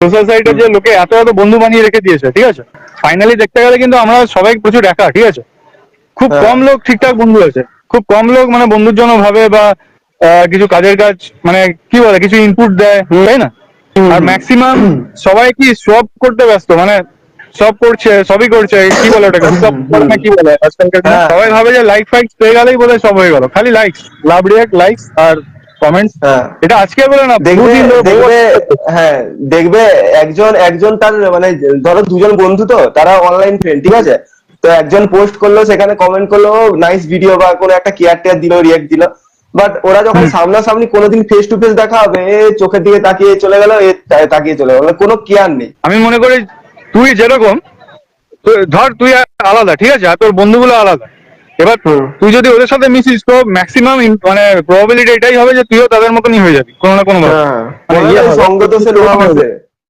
Social যে লোকে এত এত বন্ধু বানিয়ে রেখে দিয়েছে ঠিক আছে? ফাইনালি দেখতে গেলে কিন্তু আমরা সবাই প্রচুর একা ঠিক আছে? খুব হ্যাঁ। কম লোক ঠিকঠাক বন্ধু আছে। খুব কম লোক মানে বন্ধুর জন্য ভাবে বা কিছু কাজের কাজ মানে কি বলে কিছু ইনপুট দেয় তাই না? আর ম্যাক্সিমাম সবাই কি সব করতে ব্যস্ত? মানে সব করছে সবই করছে কি বলে ওটাকে? সব করে না কি বলে? আজকালকার হ্যাঁ। সবাই ভাবে যে লাইক ফাইক পেয়ে গেলেই বোধহয় সব হয়ে গেল। খালি লাইকস লাভ রিয়াক্ট লাইকস আর কমেন্টস হ্যাঁ। এটা আজকে বলে না দেখবে দেখবে হ্যাঁ দেখবে একজন একজন তার মানে ধরো দুজন বন্ধু তো তারা অনলাইন ফ্রেন্ড ঠিক আছে? তো একজন পোস্ট করল সেখানে কমেন্ট করল নাইস ভিডিও বা কোনো একটা কেয়ার টেয়ার দিল রিয়েক্ট দিল। বাট ওরা যখন সামনাসামনি কোনোদিন ফেস টু ফেস দেখা হবে চোখের দিকে তাকিয়ে চলে গেল এ তাকিয়ে চলে গেল। মানে কোনো কেয়ার নেই। আমি মনে করি তুই যেরকম ধর তুই আলাদা ঠিক আছে? আর তোর বন্ধুগুলো আলাদা। এবার। তুই যদি ওদের সাথে মিশিস তো ম্যাক্সিমাম মানে প্রবাবিলিটি এটাই হবে যে তুইও তাদের মতনই হয়ে যাবি কোনো না কোনো ভাবে হ্যাঁ মানে ইয়ে হবে। সঙ্গ তো সে লোহা মাসে